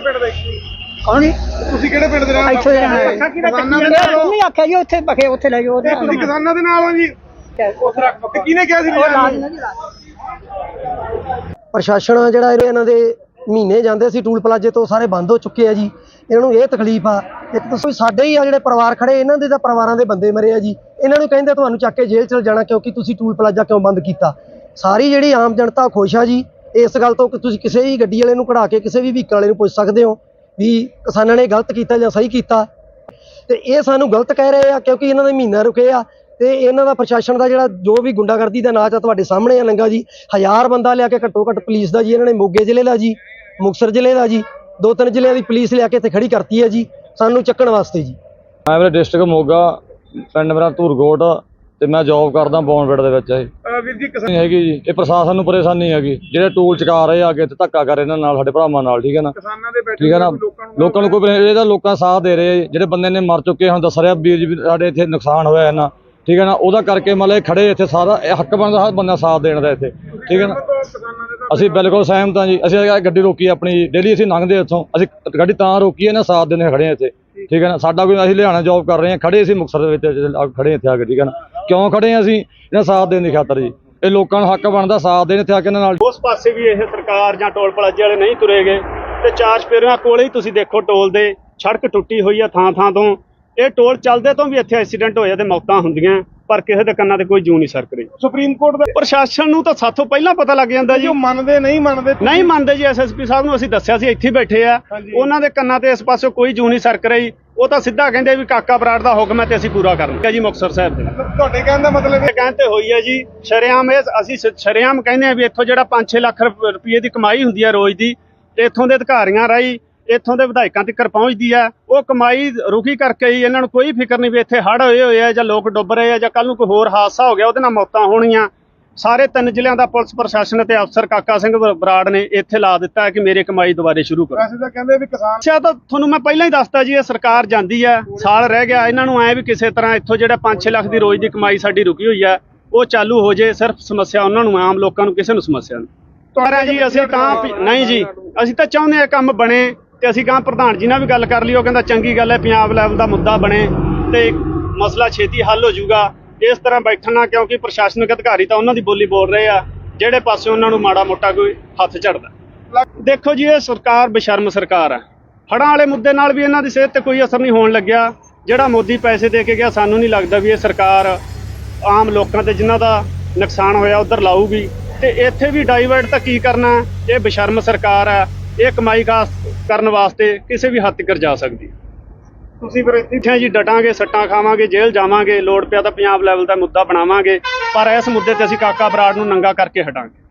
ਕਿਹੜੇ ਪਿੰਡ ਦੇ? ਕੌਣ ਜੀ? ਤੁਸੀਂ ਕਿਹੜੇ ਪਿੰਡ ਦੇ ਰਹਿਣ ਇੱਥੇ ਦੇ ਰਹਿਣ ਵਾਲੇ। ਕਿਸਾਨਾਂ ਦੇ ਇਹ ਨਾਲ ਹੋ? ਨਹੀਂ ਆਖਿਆ ਜੀ ਉੱਥੇ ਬਖੇ ਉੱਥੇ ਲੈ ਜਾਓ ਉਹਦੇ ਇਹ ਤੁਸੀਂ ਕਿਸਾਨਾਂ ਦੇ ਨਾਲ ਹੋ ਜੀ? ਤੇ ਕਿਹਨੇ ਕਿਹਾ ਸੀ ਉਹ ਲਿਜਾਣ ਲਾਜ ਨੂੰ? ਨਾ ਜੀ ਲਾਜ। ਪ੍ਰਸ਼ਾਸਨ ਆ ਜਿਹੜਾ ਇਹ- ਇਹਨਾਂ ਦੇ ਮਹੀਨੇ ਜਾਂਦੇ ਸੀ ਟੂਲ ਪਲਾਜੇ ਤੋਂ ਸਾਰੇ ਬੰਦ ਹੋ ਚੁੱਕੇ ਆ ਜੀ। ਇਹਨਾਂ ਨੂੰ ਇਹ ਤਕਲੀਫ ਆ। ਇੱਕ ਤਾਂ ਸਾਡੇ ਹੀ ਆ ਜਿਹੜੇ ਪਰਿਵਾਰ ਖੜੇ ਇਹਨਾਂ ਦੇ ਤਾਂ ਪਰਿਵਾਰਾਂ ਦੇ ਬੰਦੇ ਮਰੇ ਆ ਜੀ। ਇਹਨਾਂ ਨੂੰ ਕਹਿੰਦੇ ਤੁਹਾਨੂੰ ਚੱਕ ਕੇ ਜੇਲ੍ਹ ਚਲ ਜਾਣਾ ਕਿਉਂਕਿ ਤੁਸੀਂ ਟੂਲ ਪਲਾਜਾ ਕਿਉਂ ਬੰਦ ਕੀਤਾ? ਸਾਰੀ ਜਿਹੜੀ ਆਮ ਜਨਤਾ ਖੁਸ਼ ਆ ਜੀ। ਇਸ ਗੱਲ ਤੋਂ ਕਿ ਤੁਸੀਂ ਕਿਸੇ ਵੀ ਗੱਡੀ ਵਾਲੇ ਨੂੰ ਕਢਾ ਕੇ ਕਿਸੇ ਵੀ ਵਹੀਕਲ ਵਾਲੇ ਨੂੰ ਪੁੱਛ ਸਕਦੇ ਹੋ ਵੀ ਕਿਸਾਨਾਂ ਨੇ ਗਲਤ ਕੀਤਾ ਜਾਂ ਸਹੀ ਕੀਤਾ। ਤੇ ਇਹ ਸਾਨੂੰ ਗਲਤ ਕਹਿ ਰਹੇ ਆ ਕਿਉਂਕਿ ਇਹਨਾਂ ਦੇ ਮਹੀਨਾ ਰੁਕੇ ਆ ਤੇ ਇਹਨਾਂ ਦਾ ਪ੍ਰਸ਼ਾਸਨ ਦਾ ਜਿਹੜਾ ਜੋ ਵੀ ਗੁੰਡਾਗਰਦੀ ਦਾ ਨਾਚ ਆ ਤੁਹਾਡੇ ਸਾਹਮਣੇ ਆ ਨੰਗਾ ਜੀ, ਹਜ਼ਾਰ ਬੰਦਾ ਲਿਆ ਕੇ ਘੱਟੋ ਘੱਟ ਪੁਲਿਸ ਦਾ ਜੀ, ਇਹਨਾਂ ਨੇ ਮੋਗੇ ਜ਼ਿਲ੍ਹੇ ਦਾ ਜੀ, ਮੁਕਤਸਰ ਜ਼ਿਲ੍ਹੇ ਦਾ ਜੀ, ਦੋ ਤਿੰਨ ਜ਼ਿਲ੍ਹਿਆਂ ਦੀ ਪੁਲਿਸ ਲਿਆ ਕੇ ਇੱਥੇ ਖੜੀ ਕਰਤੀ ਹੈ ਜੀ, ਸਾਨੂੰ ਚੱਕਣ ਵਾਸਤੇ ਜੀ। ਮੈਂ ਵੀਰੇ ਡਿਸਟ੍ਰਿਕਟ ਮੋਗਾ, ਪਿੰਡ ਮੇਰਾ ਧੂਰਕੋਟ ਤੇ ਮੈਂ ਜੌਬ ਕਰਦਾ ਬੌਨਵਿੰਡ ਦੇ ਵਿੱਚ ਵੀਰ ਜੀ ਕਿਸਾਨ ਹੈਗੀ ਜੀ ਇਹ ਪ੍ਰਸ਼ਾਸਨ ਨੂੰ ਪਰੇਸ਼ਾਨੀ ਹੈਗੀ। ਜਿਹੜੇ ਟੂਲ ਚਕਾ ਰਹੇ ਆ ਅੱਗੇ ਤੇ ਧੱਕਾ ਕਰ ਰਹੇ ਇਹਨਾਂ ਨਾਲ ਸਾਡੇ ਭਰਾਵਾਂ ਨਾਲ ਠੀਕ ਹੈ ਨਾ? ਕਿਸਾਨਾਂ ਦੇ ਬੈਠੇ ਠੀਕ ਹੈ ਨਾ? ਲੋਕਾਂ ਨੂੰ ਨੂੰ ਕੋਈ ਇਹਦਾ ਲੋਕਾਂ ਸਾਥ ਦੇ ਰਹੇ। ਜਿਹੜੇ ਬੰਦੇ ਨੇ ਮਰ ਚੁੱਕੇ ਹੁਣ ਦੱਸ ਰਿਹਾ ਵੀਰ ਜੀ ਸਾਡੇ ਇੱਥੇ ਨੁਕਸਾਨ ਹੋਇਆ ਇਹਨਾਂ। ਠੀਕ ਹੈ ਨਾ? ਉਹਦਾ ਕਰਕੇ ਮਤਲਬ ਖੜੇ ਇੱਥੇ ਸਾਰਾ ਇਹ ਹੱਕ ਬਣਦਾ ਹਰ ਬੰਦਾ ਸਾਥ ਦੇਣ ਦਾ ਇੱਥੇ। ਠੀਕ ਹੈ ਨਾ? ਅਸੀਂ ਬਿਲਕੁਲ ਸਹਿਮਤ ਹਾਂ ਜੀ। ਅਸੀਂ ਗੱਡੀ ਰੋਕੀ ਹੈ ਆਪਣੀ ਡੇਲੀ ਅਸੀਂ ਲੰਘਦੇ ਇੱਥੋਂ। ਅਸੀਂ ਗੱਡੀ ਤਾਂ ਰੋਕੀ ਹੈ ਨਾ ਸਾਥ ਦੇਣੇ ਖੜੇ ਹਾਂ ਇੱਥੇ। ਠੀਕ। ਹੈ ਨਾ? ਸਾਡਾ ਕੋਈ ਅਸੀਂ ਲੁਧਿਆਣਾ ਜੌਬ ਕਰ ਰਹੇ ਹਾਂ ਖੜੇ ਅਸੀਂ ਮੁਕਤਸਰ ਦੇ ਵਿੱਚ ਖੜੇ ਇੱਥੇ ਆ ਕੇ ਠੀਕ ਹੈ ਨਾ? ਕਿਉਂ ਖੜੇ ਹਾਂ ਅਸੀਂ? ਇਹਨਾਂ ਸਾਥ ਦੇਣ ਦੀ ਖਾਤਰ ਜੀ। ਇਹ ਲੋਕਾਂ ਨੂੰ ਹੱਕ ਬਣਦਾ, ਸਾਥ ਦੇਣ ਇੱਥੇ ਆ ਕੇ ਇਹਨਾਂ ਨਾਲ। ਉਸ ਪਾਸੇ ਵੀ ਇਹ ਸਰਕਾਰ ਜਾਂ ਟੋਲ ਪਲਾਜ਼ੇ ਵਾਲੇ ਨਹੀਂ ਤੁਰੇਗੇ। ਤੇ ਚਾਰ ਚਪੇਰਿਆਂ ਕੋਲੇ ਹੀ ਤੁਸੀਂ ਦੇਖੋ ਟੋਲ ਦੇ। ਸੜਕ ਟੁੱਟੀ ਹੋਈ ਆ ਥਾਂ ਥਾਂ ਤੋਂ। ਇਹ ਟੋਲ ਚੱਲਦੇ ਤੋਂ ਵੀ ਇੱਥੇ ਐਕਸੀਡੈਂਟ ਹੋਇਆ ਤੇ ਮੌਤਾਂ ਹੁੰਦੀਆਂ ਪਰ ਕਿਸੇ ਦੇ ਕੰਨਾਂ ਤੇ ਕੋਈ ਜੂ ਨਹੀਂ ਸਰਕ ਰਹੀ ਸੁਪਰੀਮ ਕੋਰਟ ਦੇ ਪ੍ਰਸ਼ਾਸਨ ਨੂੰ ਤਾਂ ਸਾਥੋਂ ਪਹਿਲਾਂ ਪਤਾ ਲੱਗ ਜਾਂਦਾ ਜੀ। ਜੋ ਮੰਨਦੇ ਨਹੀਂ ਮੰਨਦੇ ਨਹੀਂ ਮੰਨਦੇ ਜੀ ਐਸਐਸਪੀ ਸਾਹਿਬ ਨੂੰ ਅਸੀਂ ਦੱਸਿਆ ਸੀ ਇੱਥੇ ਬੈਠੇ ਆ। ਉਹਨਾਂ ਦੇ ਕੰਨਾਂ ਤੇ ਇਸ ਪਾਸੇ ਕੋਈ ਜੂ ਨਹੀਂ ਸਰਕ ਰਹੀ। ਉਹ ਤਾਂ ਸਿੱਧਾ ਕਹਿੰਦੇ ਵੀ ਕਾਕਾ ਬਰਾੜ ਦਾ ਹੁਕਮ ਹੈ ਤੇ ਅਸੀਂ ਪੂਰਾ ਕਰਨਾ। ਜੀ ਮੁਕਤਸਰ ਸਾਹਿਬ ਦੇ ਤੁਹਾਡੇ ਕਹਿਣ ਦਾ ਮਤਲਬ ਇਹ ਕਹਿਣ ਤੇ ਹੋਈ ਹੈ ਜੀ ਸ਼ਰੇਆਮ ਇਹ ਅਸੀਂ ਸ਼ਰੇਆਮ ਕਹਿੰਦੇ ਆ ਵੀ ਇੱਥੋਂ ਜਿਹੜਾ 5-6 ਲੱਖ ਰੁਪ- ਰੁਪਏ ਦੀ ਕਮਾਈ ਹੁੰਦੀ ਹੈ ਰੋਜ਼ ਦੀ ਤੇ ਇੱਥੋਂ ਦੇ ਅਧਿਕਾਰੀਆਂ ਰਾਹੀਂ ਇੱਥੋਂ ਦੇ ਵਿਧਾਇਕਾਂ ਤੱਕ ਪਹੁੰਚਦੀ ਆ ਉਹ ਕਮਾਈ ਰੁਕੀ ਕਰਕੇ ਹੀ ਇਹਨਾਂ ਨੂੰ ਕੋਈ ਫਿਕਰ ਨਹੀਂ ਵੀ ਇੱਥੇ ਹੜ੍ਹ ਹੋਏ ਹੋਏ ਆ ਜਾਂ ਲੋਕ ਡੁੱਬ ਰਹੇ ਆ ਜਾਂ ਕੱਲ ਨੂੰ ਕੋਈ ਹੋਰ ਹਾਦਸਾ ਹੋ ਗਿਆ ਉਹਦੇ ਨਾਲ ਮੌਤਾਂ ਹੋਣੀਆਂ। ਸਾਰੇ ਤਿੰਨ ਜ਼ਿਲ੍ਹਿਆਂ ਦਾ ਪੁਲਿਸ ਪ੍ਰਸ਼ਾਸਨ ਤੇ ਅਫਸਰ ਕਾਕਾ ਸਿੰਘ ਬਰਾੜ ਨੇ ਇੱਥੇ ਲਾ ਦਿੱਤਾ ਹੈ ਕਿ ਮੇਰੀ ਕਮਾਈ ਦੁਬਾਰੇ ਸ਼ੁਰੂ ਕਰੋ। ਵੈਸੇ ਤਾਂ ਕਹਿੰਦੇ ਵੀ ਕਿਸਾਨ ਅੱਛਾ ਤਾਂ ਤੁਹਾਨੂੰ ਮੈਂ ਪਹਿਲਾਂ ਹੀ ਦੱਸਤਾ ਜੀ ਇਹ ਸਰਕਾਰ ਜਾਂਦੀ ਹੈ ਸਾਲ ਰਹਿ ਗਿਆ। ਇਹਨਾਂ ਨੂੰ ਐ ਵੀ ਕਿਸੇ ਤਰ੍ਹਾਂ ਇੱਥੋਂ ਜਿਹੜਾ 5-6 ਲੱਖ ਦੀ ਰੋਜ਼ ਦੀ ਕਮਾਈ ਸਾਡੀ ਰੁਕੀ ਹੋਈ ਹੈ ਉਹ ਚਾਲੂ ਹੋ ਜੇ ਸਿਰਫ ਸਮੱਸਿਆ ਉਹਨਾਂ ਨੂੰ ਆਮ ਲੋਕਾਂ ਨੂੰ ਕਿਸੇ ਨੂੰ ਸਮੱਸਿਆ ਨਹੀਂ। ਪਰ ਜੀ ਅਸੀਂ ਤਾਂ ਨਹੀਂ ਜੀ ਅਸੀਂ ਤਾਂ ਚਾਹੁੰਦੇ ਆ ਕੰਮ ਬਣੇ। ਤੇ ਅਸੀਂ ਕਹਾਂ ਪ੍ਰਧਾਨ ਜੀ ਨਾਲ ਵੀ ਗੱਲ ਕਰ ਲਈ ਉਹ ਕਹਿੰਦਾ ਚੰਗੀ ਗੱਲ ਹੈ, ਪੰਜਾਬ ਲੈਵਲ ਦਾ ਮੁੱਦਾ ਬਣੇ ਤੇ ਮਸਲਾ ਛੇਤੀ ਹੱਲ ਹੋ ਜਾਊਗਾ। ਇਸ ਤਰ੍ਹਾਂ ਬੈਠਣਾ ਕਿਉਂਕਿ ਪ੍ਰਸ਼ਾਸਨਿਕ ਅਧਿਕਾਰੀ ਤਾਂ ਉਹਨਾਂ ਦੀ ਬੋਲੀ ਬੋਲ ਰਹੇ ਆ, ਜਿਹੜੇ ਪਾਸੇ ਉਹਨਾਂ ਨੂੰ ਮਾੜਾ ਮੋਟਾ ਕੋਈ ਹੱਥ ਝੜਦਾ। ਦੇਖੋ ਜੀ, ਇਹ ਸਰਕਾਰ ਬੇਸ਼ਰਮ ਸਰਕਾਰ ਹੈ ਹੜ੍ਹਾਂ ਵਾਲੇ ਮੁੱਦੇ ਨਾਲ ਵੀ ਇਹਨਾਂ ਦੀ ਸਿਹਤ ਤੇ ਕੋਈ ਅਸਰ ਨਹੀਂ ਹੋਣ ਲੱਗਿਆ। ਜਿਹੜਾ ਮੋਦੀ ਪੈਸੇ ਦੇ ਕੇ ਗਿਆ, ਸਾਨੂੰ ਨਹੀਂ ਲੱਗਦਾ ਵੀ ਇਹ ਸਰਕਾਰ ਆਮ ਲੋਕਾਂ ਤੇ ਜਿਨ੍ਹਾਂ ਦਾ ਨੁਕਸਾਨ ਹੋਇਆ, ਉਧਰ ਲਾਊਗੀ। ਤੇ ਇੱਥੇ ਵੀ ਡਾਈਵਰਟ ਤਾਂ ਕੀ ਕਰਨਾ? ਇਹ ਬੇਸ਼ਰਮ ਸਰਕਾਰ ਹੈ ਇਹ ਕਮਾਈ ਖਾਸ ਕਰਨ ਵਾਸਤੇ ਕਿਸੇ ਵੀ ਹੱਦ ਤੱਕ ਜਾ ਸਕਦੀ। ਤੁਸੀਂ ਫਿਰ ਇੱਥੇ ਜੀ ਡਟਾਂਗੇ, ਸੱਟਾਂ ਖਾਵਾਂਗੇ, ਜੇਲ੍ਹ ਜਾਵਾਂਗੇ, ਲੋੜ ਪਿਆ ਤਾਂ ਪੰਜਾਬ ਲੈਵਲ ਦਾ ਮੁੱਦਾ ਬਣਾਵਾਂਗੇ, ਪਰ ਇਸ ਮੁੱਦੇ ਤੇ ਅਸੀਂ ਕਾਕਾ ਬਰਾੜ ਨੂੰ ਨੰਗਾ ਕਰਕੇ ਹਟਾਂਗੇ।